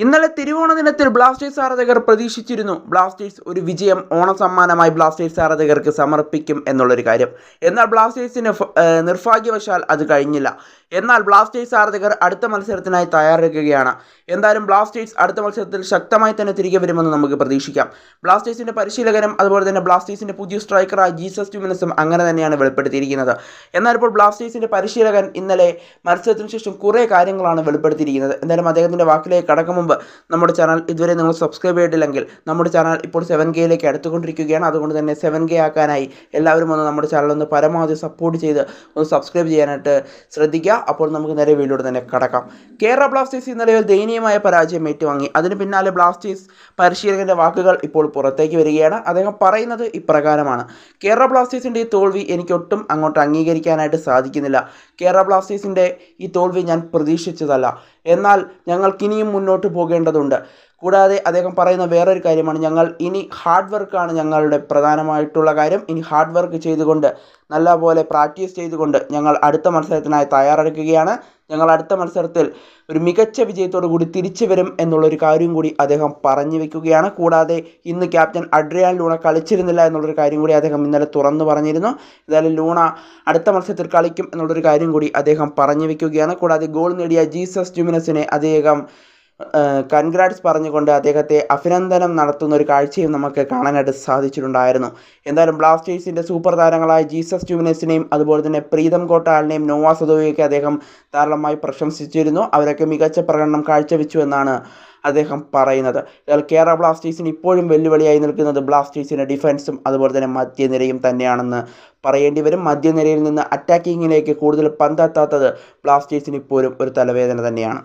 ഇന്നലെ തിരുവോണ ദിനത്തിൽ ബ്ലാസ്റ്റേഴ്സ് ആരാധകർ പ്രതീക്ഷിച്ചിരുന്നു. ബ്ലാസ്റ്റേഴ്സ് ഒരു വിജയം ഓണസമ്മാനമായി ബ്ലാസ്റ്റേഴ്സ് ആരാധകർക്ക് സമർപ്പിക്കും എന്നുള്ളൊരു കാര്യം. എന്നാൽ ബ്ലാസ്റ്റേഴ്സിന് നിർഭാഗ്യവശാൽ അത് കഴിഞ്ഞില്ല. എന്നാൽ ബ്ലാസ്റ്റേഴ്സ് ആരാധകർ അടുത്ത മത്സരത്തിനായി തയ്യാറെടുക്കുകയാണ്. എന്തായാലും ബ്ലാസ്റ്റേഴ്സ് അടുത്ത മത്സരത്തിൽ ശക്തമായി തന്നെ തിരികെ വരുമെന്ന് നമുക്ക് പ്രതീക്ഷിക്കാം. ബ്ലാസ്റ്റേഴ്സിന്റെ പരിശീലകനും അതുപോലെ തന്നെ ബ്ലാസ്റ്റേഴ്സിന്റെ പുതിയ സ്ട്രൈക്കറായ ജീസസ് ട്യൂമിനസും അങ്ങനെ തന്നെയാണ് വെളിപ്പെടുത്തിയിരിക്കുന്നത്. എന്നാൽ ഇപ്പോൾ ബ്ലാസ്റ്റേഴ്സിന്റെ പരിശീലകൻ ഇന്നലെ മത്സരത്തിന് ശേഷം കുറേ കാര്യങ്ങളാണ് വെളിപ്പെടുത്തിയിരിക്കുന്നത്. എന്തായാലും അദ്ദേഹത്തിന്റെ വാക്കിലേക്ക് കടക്കും മുമ്പ് നമ്മുടെ ചാനൽ ഇതുവരെ നിങ്ങൾ സബ്സ്ക്രൈബ് ചെയ്തിട്ടില്ലെങ്കിൽ നമ്മുടെ ചാനൽ ഇപ്പോൾ സെവൻ കെയിലേക്ക് അടുത്തുകൊണ്ടിരിക്കുകയാണ്. അതുകൊണ്ട് തന്നെ സെവൻ കെ ആക്കാനായി എല്ലാവരും ഒന്ന് നമ്മുടെ ചാനൽ ഒന്ന് പരമാവധി സപ്പോർട്ട് ചെയ്ത് ഒന്ന് സബ്സ്ക്രൈബ് ചെയ്യാനായിട്ട് ശ്രദ്ധിക്കുക. അപ്പോൾ നമുക്ക് നേരെ വീഡിയോ തന്നെ കടക്കാം. കേരള ബ്ലാസ്റ്റേഴ്സ് ഇന്നലെ ഒരു ദയനീയമായ പരാജയം ഏറ്റുവാങ്ങി. അതിന് പിന്നാലെ ബ്ലാസ്റ്റേഴ്സ് പരിശീലകന്റെ വാക്കുകൾ ഇപ്പോൾ പുറത്തേക്ക് വരികയാണ്. അദ്ദേഹം പറയുന്നത് ഇപ്രകാരമാണ്. കേരള ബ്ലാസ്റ്റേഴ്സിന്റെ ഈ തോൽവി എനിക്കൊട്ടും അങ്ങോട്ട് അംഗീകരിക്കാനായിട്ട് സാധിക്കുന്നില്ല. കേരള ബ്ലാസ്റ്റേഴ്സിന്റെ ഈ തോൽവി ഞാൻ പ്രതീക്ഷിച്ചതല്ല. എന്നാൽ ഞങ്ങൾക്കിനിയും മുന്നോട്ട് പോകേണ്ടതുണ്ട്. കൂടാതെ അദ്ദേഹം പറയുന്ന വേറൊരു കാര്യമാണ്. ഞങ്ങൾ ഇനി ഹാർഡ് വർക്കാണ് ഞങ്ങളുടെ പ്രധാനമായിട്ടുള്ള കാര്യം. ഇനി ഹാർഡ് വർക്ക് ചെയ്തുകൊണ്ട് നല്ലപോലെ പ്രാക്ടീസ് ചെയ്തുകൊണ്ട് ഞങ്ങൾ അടുത്ത മത്സരത്തിനായി തയ്യാറെടുക്കുകയാണ്. ഞങ്ങൾ അടുത്ത മത്സരത്തിൽ ഒരു മികച്ച വിജയത്തോടു കൂടി തിരിച്ചു വരും എന്നുള്ളൊരു കാര്യം കൂടി അദ്ദേഹം പറഞ്ഞു വെക്കുകയാണ്. കൂടാതെ ഇന്ന് ക്യാപ്റ്റൻ അഡ്രിയാൻ ലൂണ കളിച്ചിരുന്നില്ല എന്നുള്ളൊരു കാര്യം കൂടി അദ്ദേഹം ഇന്നലെ തുറന്നു പറഞ്ഞിരുന്നു. എന്തായാലും ലൂണ അടുത്ത മത്സരത്തിൽ കളിക്കും എന്നുള്ളൊരു കാര്യം കൂടി അദ്ദേഹം പറഞ്ഞു വെക്കുകയാണ്. കൂടാതെ ഗോൾ നേടിയ ജീസസ് ജുമിനസിനെ അദ്ദേഹം കൺഗ്രാറ്റ്സ് പറഞ്ഞുകൊണ്ട് അദ്ദേഹത്തെ അഭിനന്ദനം നടത്തുന്ന ഒരു കാഴ്ചയും നമുക്ക് കാണാനായിട്ട് സാധിച്ചിട്ടുണ്ടായിരുന്നു. എന്തായാലും ബ്ലാസ്റ്റേഴ്സിന്റെ സൂപ്പർ താരങ്ങളായ ജീസസ് ജുമിനസിനെയും അതുപോലെ തന്നെ പ്രീതം കോട്ടാലിനെയും നോവാ സദോയൊക്കെ അദ്ദേഹം ധാരാളമായി പ്രശംസിച്ചിരുന്നു. അവരൊക്കെ മികച്ച പ്രകടനം കാഴ്ചവെച്ചു എന്നാണ് അദ്ദേഹം പറയുന്നത്. എന്നാൽ കേരള ബ്ലാസ്റ്റേഴ്സിന് ഇപ്പോഴും വെല്ലുവിളിയായി നിൽക്കുന്നത് ബ്ലാസ്റ്റേഴ്സിന്റെ ഡിഫൻസും അതുപോലെ തന്നെ മധ്യനിരയും തന്നെയാണെന്ന് പറയേണ്ടി വരും. മധ്യനിരയിൽ നിന്ന് അറ്റാക്കിങ്ങിലേക്ക് കൂടുതൽ പന്തെത്താത്തത് ബ്ലാസ്റ്റേഴ്സിന് ഇപ്പോഴും ഒരു തലവേദന തന്നെയാണ്.